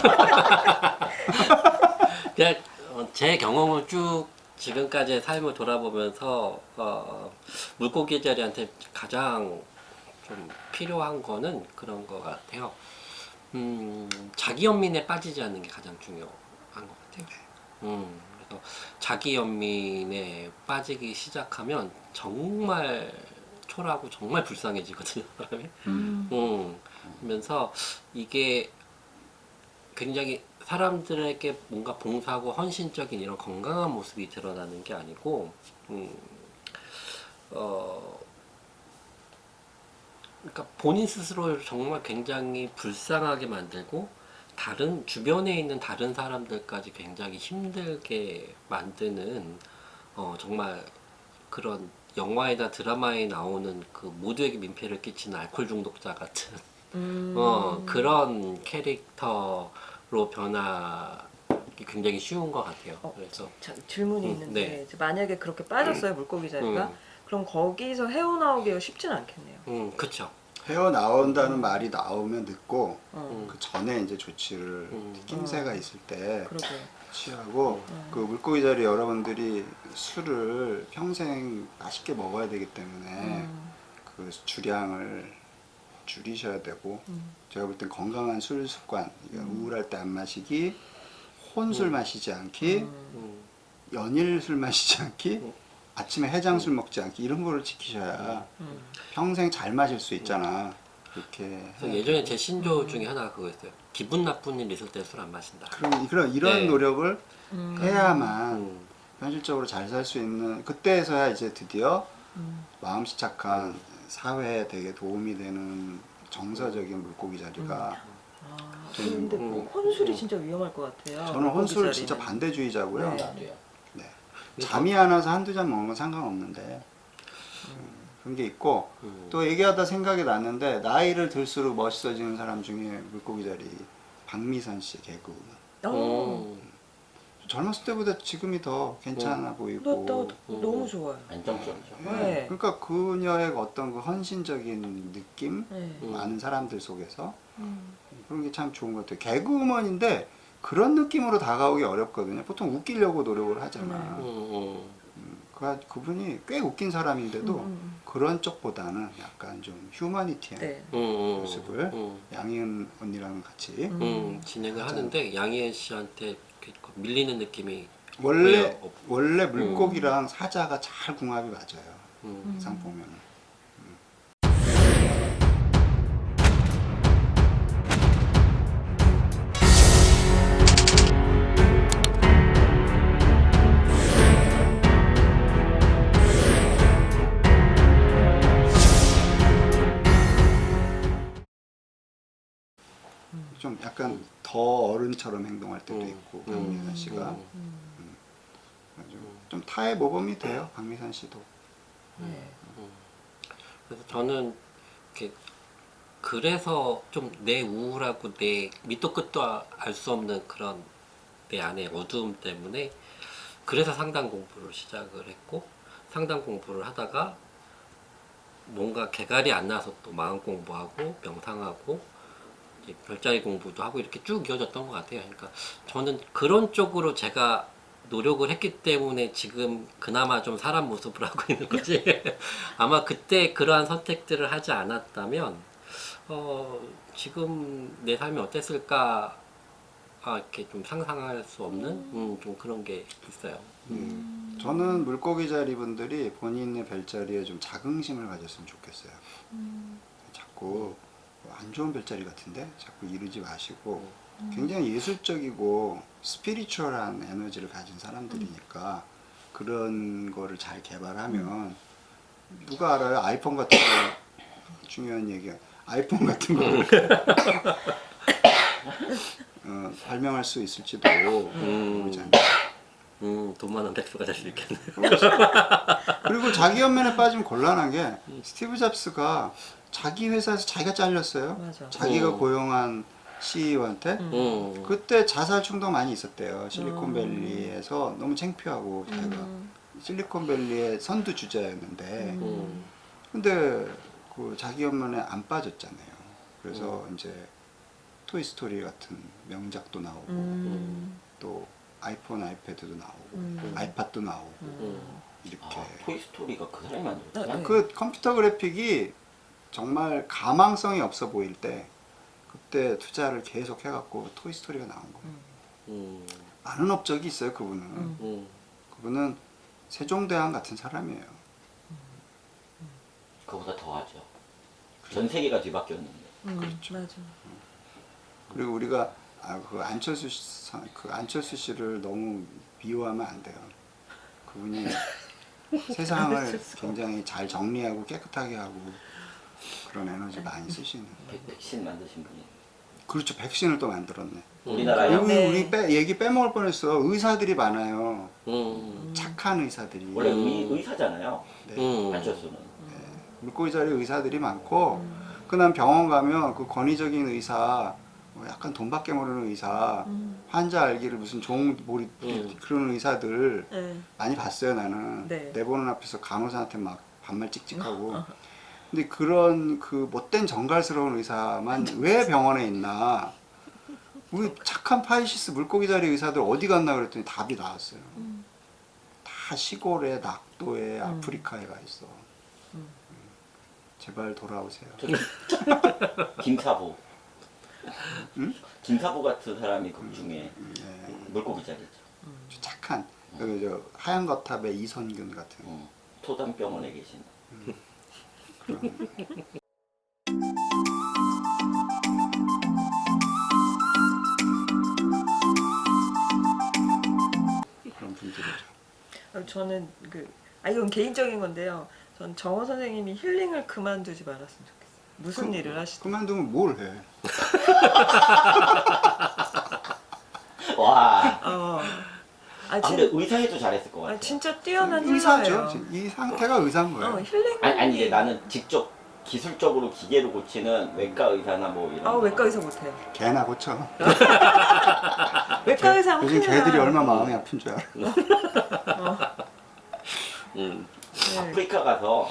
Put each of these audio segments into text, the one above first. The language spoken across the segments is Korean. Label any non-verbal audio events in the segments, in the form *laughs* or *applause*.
*laughs* 그냥 어, 제 경험을 쭉 지금까지의 삶을 돌아보면서 어, 물고기 자리한테 가장 좀 필요한 거는 그런 거 같아요. 음, 자기 연민에 빠지지 않는 게 가장 중요한 것 같아요. 음, 그래서 자기 연민에 빠지기 시작하면 정말 초라하고 정말 불쌍해지거든요, 사람이. 음, 그러면서 이게 굉장히 사람들에게 뭔가 봉사하고 헌신적인 이런 건강한 모습이 드러나는 게 아니고, 음, 어, 그러니까 본인 스스로를 정말 굉장히 불쌍하게 만들고, 다른, 주변에 있는 다른 사람들까지 굉장히 힘들게 만드는, 어, 정말 그런 영화이나 드라마에 나오는 그 모두에게 민폐를 끼치는 알코올 중독자 같은 음. 어, 그런 캐릭터로 변하기 굉장히 쉬운 것 같아요. 어. 그래서 자, 질문이 음, 있는데 네. 만약에 그렇게 빠졌어요 물고기 자리가 음. 그럼 거기서 헤어나오기가 쉽진 않겠네요. 음, 그쵸. 헤어 나온다는 말이 나오면 늦고 어, 그 전에 이제 조치를 음. 낌새가 있을 때 그러게. 취하고 그 물고기 자리 여러분들이 술을 평생 맛있게 먹어야 되기 때문에 음, 그 주량을 줄이셔야 되고 음. 제가 볼 땐 건강한 술 습관 그러니까 우울할 때 안 마시기 혼술 마시지 않기 음. 음, 연일 술 마시지 않기 음. 아침에 해장술 먹지 않기 이런 거를 지키셔야 음. 평생 잘 마실 수 있잖아 그래서 해야 예전에 제 신조 중에 하나가 그거였어요. 기분 나쁜 일 있을 때 술 안 마신다. 그럼 이런 이런 네. 노력을 음. 해야만 음, 현실적으로 잘 살 수 있는 그때에서야 이제 드디어 음. 마음씨 착한 사회에 되게 도움이 되는 정서적인 물고기 자리가 아, 되는 근데 거고. 혼술이 진짜 위험할 것 같아요. 저는 물고기 혼술 자리는. 진짜 반대주의자고요. 네. 나도요. 네. 잠이 안 와서 한두 잔 먹는 건 상관없는데 음, 그런 게 있고 음. 또 얘기하다 생각이 났는데 나이를 들수록 멋있어지는 사람 중에 물고기 자리 박미선 씨 개그 어, 음, 젊었을 때보다 지금이 더 괜찮아 나, 보이고 나 음. 너무 좋아요. 안정적이죠. 네. 그러니까 그녀의 어떤 그 헌신적인 느낌 네. 음. 많은 사람들 속에서 음. 그런 게 참 좋은 것 같아요. 개그우먼인데 그런 느낌으로 다가오기 어렵거든요. 보통 웃기려고 노력을 하잖아. 음, 음. 음, 그 그분이 꽤 웃긴 사람인데도 음, 음. 그런 쪽보다는 약간 좀 휴머니티한 네. 모습을 음, 양희은 언니랑 같이 음. 음, 진행을 하는데 양희애 씨한테 이렇게 밀리는 느낌이 원래. 원래 물고기랑 사자가 잘 궁합이 맞아요. 음, 항상 보면은. 좀 약간 더 어른처럼 행동할 때도 음. 있고 음. 박미선 씨가 음, 좀, 좀 타의 모범이 돼요 박미선 씨도 네. 그래서 저는 이렇게 그래서 좀 내 우울하고 내 밑도 끝도 알 수 없는 그런 내 안의 어두움 때문에 그래서 상담 공부를 시작을 했고 상담 공부를 하다가 뭔가 개갈이 안 나서 또 마음 공부하고 명상하고 별자리 공부도 하고 이렇게 쭉 이어졌던 것 같아요. 그러니까 저는 그런 쪽으로 제가 노력을 했기 때문에 지금 그나마 좀 사람 모습을 *laughs* 하고 있는 거지. *laughs* 아마 그때 그러한 선택들을 하지 않았다면 어, 지금 내 삶이 어땠을까 아, 이렇게 좀 상상할 수 없는 음, 좀 그런 게 있어요. 음. 저는 물고기 자리 분들이 본인의 별자리에 좀 자긍심을 가졌으면 좋겠어요 자꾸 안 좋은 별자리 같은데 자꾸 이루지 마시고 굉장히 예술적이고 스피리추얼한 에너지를 가진 사람들이니까 그런 거를 잘 개발하면 누가 알아요? 아이폰 같은 거. 중요한 얘기야. 아이폰 같은 거. *laughs* 어, 발명할 수 있을지도 모르잖아요. 음, 돈 많은 백수가 될 수 있겠네. 그리고 자기 연면에 빠지면 곤란한 게 스티브 잡스가 자기 회사에서 자기가 잘렸어요. 맞아. 자기가 음. 고용한 CEO한테 음. 그때 자살 충동 많이 있었대요. 실리콘밸리에서 너무 창피하고 자기가 음. 실리콘밸리의 선두 주자였는데 음. 근데 그 자기 연면에 안 빠졌잖아요. 그래서 이제 토이스토리 같은 명작도 나오고 음. 또 아이폰, 아이패드도 나오고 음. 아이팟도 나오고 음. 이렇게 아, 토이스토리가 그 사람이 만들었구나. 네. 그 컴퓨터 그래픽이 정말 가망성이 없어 보일 때 그때 투자를 계속 해갖고 토이스토리가 나온 거예요. 음. 많은 업적이 있어요 그분은. 음. 음. 그분은 세종대왕 같은 사람이에요. 그보다 더하죠. 전 세계가 뒤바뀌었는데. 음. 그렇죠. 맞아. 그리고 우리가 아, 그 안철수 씨, 사- 그 안철수 씨를 너무 미워하면 안 돼요. 그분이 *laughs* 세상을. 굉장히 잘 정리하고 깨끗하게 하고 그런 에너지 많이 쓰시는. 백- 백신 만드신 분이. 그렇죠. 백신을 또 만들었네. 우리나라에 여기 네. 우리 빼, 얘기 빼먹을 뻔했어. 의사들이 많아요. 음. 착한 의사들이. 원래 음. 의, 의사잖아요. 네. 음. 안철수는. 물고기 자리 의사들이 많고 그다음 병원 가면 그 권위적인 의사 뭐 약간 돈밖에 모르는 의사 음. 환자 알기를 무슨 종 모리 음. 그런 의사들 네. 많이 봤어요 나는 네. 내 보는 앞에서 간호사한테 막 반말 찍찍하고 근데 그런 그 못된 정갈스러운 의사만 왜 병원에 있나 우리 착한 파이시스 물고기 자리 의사들 어디 갔나 그랬더니 답이 나왔어요 음. 다 시골에 낙도에 음. 아프리카에 가 있어 음. 제발 돌아오세요 저 *laughs* 김사부. 응? 김사부 같은 사람이 극 중에 예, 물고기 자리죠. 저 착한 여기 저 하얀 거탑의 이선균 같은 어, 토담병원에 계신. 그런 그런 분들이죠. 어, 저는 그, 아, 이건 개인적인 건데요. 전 정호 선생님이 힐링을 그만두지 말았으면 좋겠어요. 무슨 그- 일을 하시든. 그만두면 뭘 해? *laughs* 와. 어. 아, 아, 진, 근데 의사에도 잘했을 것 아, 같아. 진짜 뛰어난 의사죠. 이 상태가 의사인 거예요. 어, 힐링. 아니, 아니, 나는 직접 기술적으로 기계로 고치는 외과 의사나 뭐 이런. 아, 거. 외과 의사 못해요. 개나 고쳐. *laughs* 외과 의사 하면 요즘 큰일 개들이 나요. 얼마 마음이 아픈 줄 알아. 음. 네. 아프리카 가서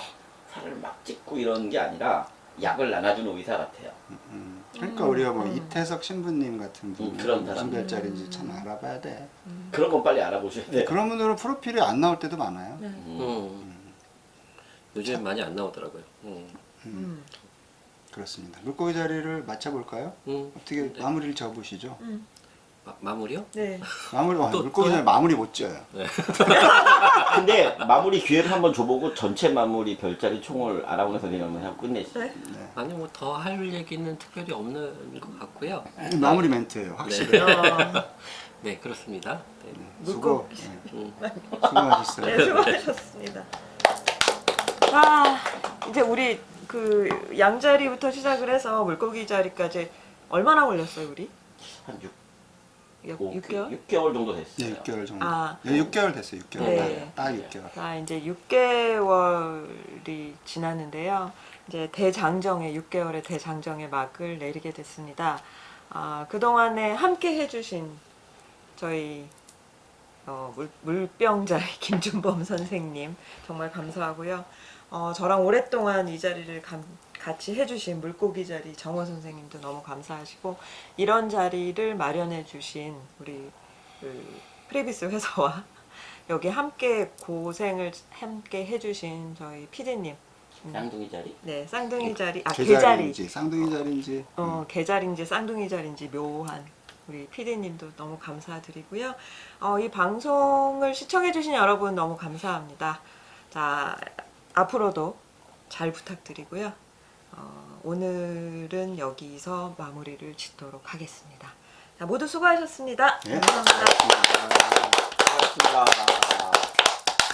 살을 막 찢고 이런 게 아니라 약을 나눠주는 의사 같아요. 음. 그러니까 음, 우리가 뭐 음. 이태석 신부님 같은 분 음, 그런 무슨 사람. 별자리인지 참 알아봐야 돼. 그런 건 빨리 알아보셔야 돼요. 그런 분들은 프로필이 안 나올 때도 많아요. 네. 음. 음. 요즘 많이 안 나오더라고요. 음. 음. 그렇습니다. 물고기 자리를 맞춰볼까요? 음. 어떻게 마무리를 지어보시죠? 음. 마, 마무리요? 네. 마무리 어, 또- 물고기? 자리 마무리 못 지어요. *laughs* 근데 마무리 기회를 한번 줘보고 전체 마무리 별자리 총을 아라운에서 내려면 하고 끝내시죠. 네. 네. 아니 뭐 더 할 얘기는 특별히 없는 것 같고요. 마무리 멘트예요, 확실히. 어, *laughs* 네 그렇습니다. 네. 수고. 물고기. 네. 음. 수고하셨어요. 네, 수고하셨습니다. 아, 이제 우리 그 양자리부터 시작을 해서 물고기 자리까지 얼마나 걸렸어요, 우리? 한 6, 약 오, 6개월? 6개월 정도 됐어요. 네, 6개월 정도. 아. 네, 6개월 됐어요, 6개월. 네. 딱 6개월. 자, 이제 6개월이 지났는데요. 이제 대장정의 6개월의 대장정의 막을 내리게 됐습니다. 아, 그동안에 함께 해주신 저희 어, 물, 물병자리 *laughs* 김준범 선생님 정말 감사하고요. 어, 저랑 오랫동안 이 자리를 감- 같이 해주신 물고기 자리 정호 선생님도 너무 감사하시고 이런 자리를 마련해 주신 우리 그 프레비스 회사와 *laughs* 여기 함께 고생을 함께 해주신 저희 피디님 쌍둥이 자리. 네 쌍둥이 자리 아 개자리 개자리인지 쌍둥이 자리인지. 어, 개자리인지 쌍둥이 자리인지 묘한 우리 피디님도 너무 감사드리고요. 어, 이 방송을 시청해주신 여러분 너무 감사합니다. 자, 앞으로도 잘 부탁드리고요. 어, 오늘은 여기서 마무리를 짓도록 하겠습니다. 자, 모두 수고하셨습니다. 네. 감사합니다. 고맙습니다. 고맙습니다.